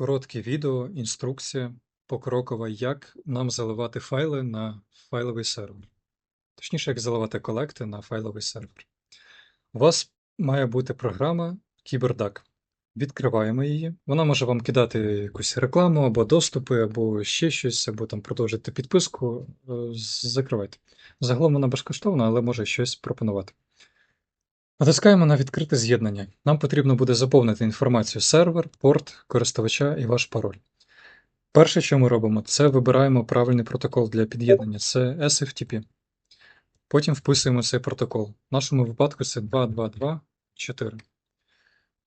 Коротке відео, інструкція покрокова, як нам заливати файли на файловий сервер. Точніше, як заливати колекти на файловий сервер. У вас має бути програма KyberDuck. Відкриваємо її. Вона може вам кидати якусь рекламу, або доступи, або ще щось, або там продовжити підписку. Е, Закривайте. Загалом вона безкоштовна, але може щось пропонувати. Натискаємо на відкрите з'єднання. Нам потрібно буде заповнити інформацію сервер, порт, користувача і ваш пароль. Перше, що ми робимо, це вибираємо правильний протокол для під'єднання. Це SFTP. Потім вписуємо цей протокол. В нашому випадку це 222.4.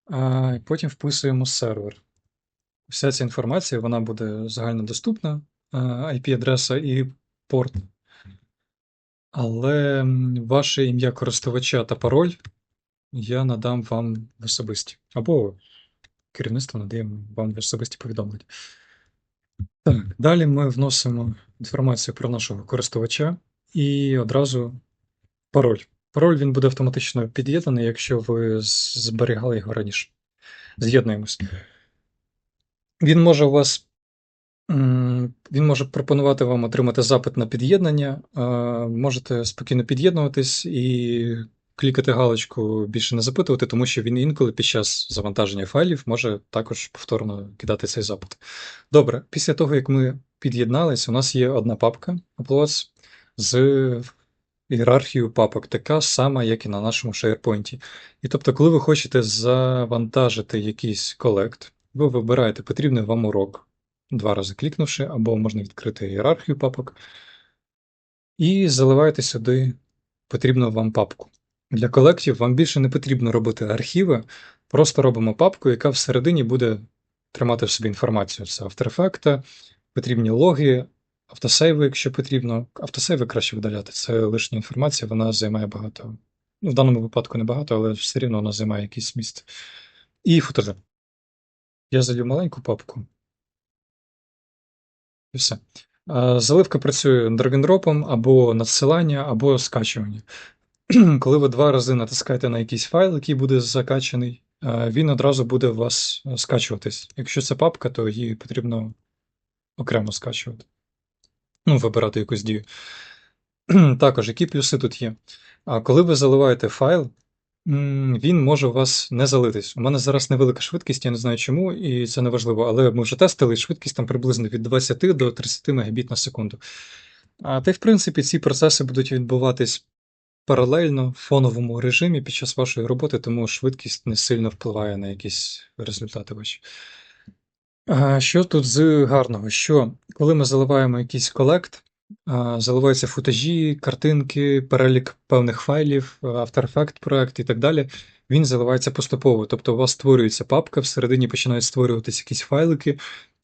А, Потім вписуємо сервер. Вся ця інформація вона буде загальнодоступна, IP-адреса і порт. Але ваше ім'я користувача та пароль я надам вам в особисті. Або керівництво надає вам в особисті повідомлення. Так, далі ми вносимо інформацію про нашого користувача і одразу пароль. Пароль він буде автоматично під'єднаний, якщо ви зберігали його раніше. З'єднуємось. Він може у вас. Він може пропонувати вам отримати запит на під'єднання. Можете спокійно під'єднуватись і клікати галочку більше не запитувати, тому що він інколи під час завантаження файлів може також повторно кидати цей запит. Добре, після того, як ми під'єднались, у нас є одна папка Uploads з ієрархією папок, така сама, як і на нашому SharePoint. І тобто, коли ви хочете завантажити якийсь колект, ви вибираєте потрібний вам урок, два рази клікнувши, або можна відкрити ієрархію папок, і заливаєте сюди потрібну вам папку. Для колектів вам більше не потрібно робити архіви, просто робимо папку, яка всередині буде тримати в собі інформацію. Це After Effects, потрібні логи, автосейви, якщо потрібно. Автосейви краще видаляти. Це лишня інформація, вона займає багато. Ну, в даному випадку не багато, але все рівно вона займає якийсь місце. І футажи. Я залью маленьку папку. І все. Заливка працює драгендропом або надсилання, або скачування. Коли ви два рази натискаєте на якийсь файл, який буде закачаний, е, він одразу буде у вас е, скачуватись. Якщо це папка, то її потрібно окремо скачувати. Ну, вибирати якусь дію. Також, які плюси тут є? А коли ви заливаєте файл, він може у вас не залитись. У мене зараз невелика швидкість, я не знаю чому, і це не важливо, але ми вже тестили, швидкість там приблизно від 20 до 30 Мбіт на секунду. А та й в принципі ці процеси будуть відбуватись паралельно в фоновому режимі під час вашої роботи, тому швидкість не сильно впливає на якісь результати ваші. Що тут з гарного? Що коли ми заливаємо якийсь колект, заливаються футажі, картинки, перелік певних файлів, After Effects проект і так далі. Він заливається поступово. Тобто у вас створюється папка, всередині починають створюватися якісь файлики.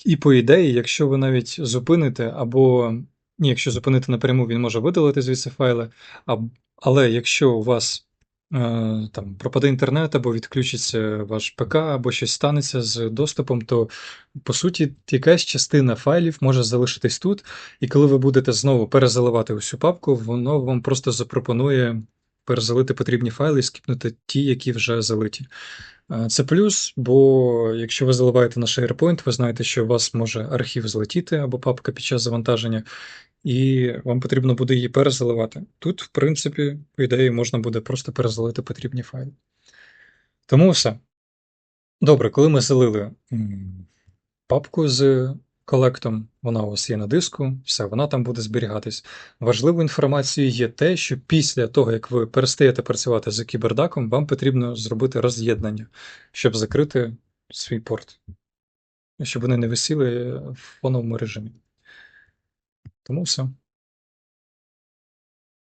І по ідеї, якщо ви навіть зупините, або ні, якщо зупинити напряму, він може видалити звідси файли. А, але якщо у вас е, там пропаде інтернет, або відключиться ваш ПК, або щось станеться з доступом, то по суті якась частина файлів може залишитись тут, і коли ви будете знову перезаливати усю папку, воно вам просто запропонує перезалити потрібні файли і скіпнути ті, які вже залиті. Е, Це плюс, бо якщо ви заливаєте на SharePoint, ви знаєте, що у вас може архів злетіти або папка під час завантаження, і вам потрібно буде її перезаливати. Тут, в принципі, по ідеї, можна буде просто перезалити потрібні файли. Тому все. Добре, коли ми залили папку з колектом, вона у вас є на диску, все, вона там буде зберігатись. Важливою інформацією є те, що після того, як ви перестаєте працювати з кібердаком, вам потрібно зробити роз'єднання, щоб закрити свій порт, щоб вони не висіли в фоновому режимі. Тому все.